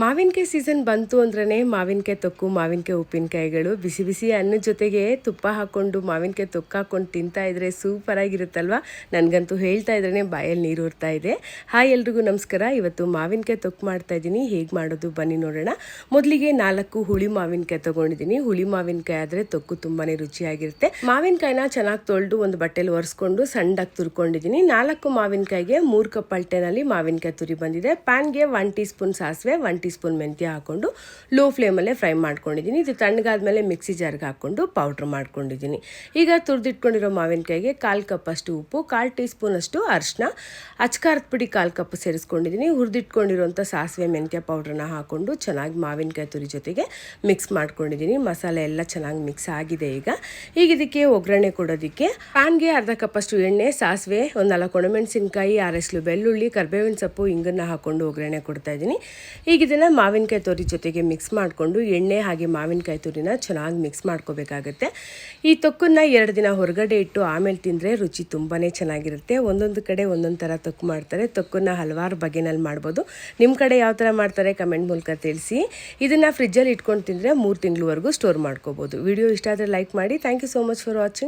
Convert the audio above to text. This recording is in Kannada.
ಮಾವಿನಕಾಯಿ ಸೀಸನ್ ಬಂತು ಅಂದ್ರೇ ಮಾವಿನಕಾಯಿ ತೊಕ್ಕು, ಮಾವಿನಕಾಯಿ ಉಪ್ಪಿನಕಾಯಿಗಳು ಬಿಸಿ ಬಿಸಿ ಅನ್ನ ಜೊತೆಗೆ ತುಪ್ಪ ಹಾಕ್ಕೊಂಡು ಮಾವಿನಕಾಯಿ ತೊಕ್ಕು ಹಾಕ್ಕೊಂಡು ತಿಂತಾ ಇದ್ರೆ ಸೂಪರ್ ಆಗಿರುತ್ತಲ್ವಾ? ನನಗಂತೂ ಹೇಳ್ತಾ ಇದ್ರೇ ಬಾಯಲ್ಲಿ ನೀರು ಉರ್ತಾ ಇದೆ. ಹಾಯ್ ಎಲ್ರಿಗೂ ನಮಸ್ಕಾರ. ಇವತ್ತು ಮಾವಿನಕಾಯಿ ತೊಕ್ಕು ಮಾಡ್ತಾ ಇದ್ದೀನಿ. ಹೇಗೆ ಮಾಡೋದು ಬನ್ನಿ ನೋಡೋಣ. ಮೊದಲಿಗೆ ನಾಲ್ಕು ಹುಳಿ ಮಾವಿನಕಾಯಿ ತೊಗೊಂಡಿದ್ದೀನಿ. ಹುಳಿ ಮಾವಿನಕಾಯಿ ಆದರೆ ತೊಕ್ಕು ತುಂಬಾ ರುಚಿಯಾಗಿರುತ್ತೆ. ಮಾವಿನಕಾಯಿನ ಚೆನ್ನಾಗಿ ತೊಳೆದು ಒಂದು ಬಟ್ಟೆಲಿ ಒರೆಸ್ಕೊಂಡು ಸಣ್ಣದಾಗಿ ತುರ್ಕೊಂಡಿದ್ದೀನಿ. ನಾಲ್ಕು ಮಾವಿನಕಾಯಿಗೆ ಮೂರು ಕಪ್ ಅಳ್ಟೆನಲ್ಲಿ ಮಾವಿನಕಾಯಿ ತುರಿ ಬಂದಿದೆ. ಪ್ಯಾನ್ಗೆ ಒನ್ ಟೀ ಸ್ಪೂನ್ ಸಾಸಿವೆ ಒನ್ ಟೀ ಸ್ಪೂನ್ ಮೆಂತ್ಯ ಹಾಕೊಂಡು ಲೋ ಫ್ಲೇಮಲ್ಲೇ ಫ್ರೈ ಮಾಡ್ಕೊಂಡಿದ್ದೀನಿ. ಇದು ತಣ್ಣಗಾದ್ಮೇಲೆ ಮಿಕ್ಸಿ ಜಾರ್ಗೆ ಹಾಕ್ಕೊಂಡು ಪೌಡ್ರ್ ಮಾಡ್ಕೊಂಡಿದ್ದೀನಿ. ಈಗ ತುರಿದಿಟ್ಕೊಂಡಿರೋ ಮಾವಿನಕಾಯಿಗೆ ಕಾಲು ಕಪ್ ಅಷ್ಟು ಉಪ್ಪು, ಕಾಲು ಟೀ ಸ್ಪೂನ್ ಅಷ್ಟು ಅರಿಶಿನ ಅಚ್ಕಾರದ ಪುಡಿ ಕಾಲು ಕಪ್ ಸೇರಿಸ್ಕೊಂಡಿದ್ದೀನಿ. ಹುರಿದಿಟ್ಕೊಂಡಿರೋಂಥ ಸಾಸಿವೆ ಮೆಂತ್ಯ ಪೌಡ್ರನ್ನ ಹಾಕ್ಕೊಂಡು ಚೆನ್ನಾಗಿ ಮಾವಿನಕಾಯಿ ತುರಿ ಜೊತೆಗೆ ಮಿಕ್ಸ್ ಮಾಡ್ಕೊಂಡಿದ್ದೀನಿ. ಮಸಾಲೆ ಎಲ್ಲ ಚೆನ್ನಾಗಿ ಮಿಕ್ಸ್ ಆಗಿದೆ ಈಗ. ಈಗ ಇದಕ್ಕೆ ಒಗ್ಗರಣೆ ಕೊಡೋದಕ್ಕೆ ಪ್ಯಾನ್ಗೆ ಅರ್ಧ ಕಪ್ ಅಷ್ಟು ಎಣ್ಣೆ, ಸಾಸಿವೆ, ಒಂದು ನಾಲ್ಕು ಒಣಮೆಣಸಿನ್ಕಾಯಿ ಆರೆಸ್ಲು ಬೆಳ್ಳುಳ್ಳಿ, ಕರ್ಬೇವಿನ ಸೊಪ್ಪು ಹಿಂಗನ್ನ ಹಾಕ್ಕೊಂಡು ಒಗ್ಗರಣೆ ಕೊಡ್ತಾ ಇದ್ದೀನಿ. ಈಗ ಇದನ್ನು ಮಾವಿನಕಾಯಿ ತುರಿ ಜೊತೆಗೆ ಮಿಕ್ಸ್ ಮಾಡಿಕೊಂಡು ಎಣ್ಣೆ ಹಾಗೆ ಮಾವಿನಕಾಯಿ ತುರಿನ ಚೆನ್ನಾಗಿ ಮಿಕ್ಸ್ ಮಾಡ್ಕೋಬೇಕಾಗತ್ತೆ. ಈ ತೊಕ್ಕನ್ನ ಎರಡು ದಿನ ಹೊರಗಡೆ ಇಟ್ಟು ಆಮೇಲೆ ತಿಂದರೆ ರುಚಿ ತುಂಬಾ ಚೆನ್ನಾಗಿರುತ್ತೆ. ಒಂದೊಂದು ಕಡೆ ಒಂದೊಂದು ಥರ ತೊಕ್ಕು ಮಾಡ್ತಾರೆ. ತೊಕ್ಕನ್ನ ಹಲವಾರು ಬಗೆನಲ್ಲಿ ಮಾಡ್ಬೋದು. ನಿಮ್ಮ ಕಡೆ ಯಾವ ಥರ ಮಾಡ್ತಾರೆ ಕಮೆಂಟ್ ಮೂಲಕ ತಿಳಿಸಿ. ಇದನ್ನು ಫ್ರಿಜ್ಜಲ್ಲಿ ಇಟ್ಕೊಂಡು ತಿಂದರೆ ಮೂರು ತಿಂಗಳವರೆಗೂ ಸ್ಟೋರ್ ಮಾಡ್ಕೋಬೋದು. ವಿಡಿಯೋ ಇಷ್ಟ ಆದರೆ ಲೈಕ್ ಮಾಡಿ. Thank you so much for watching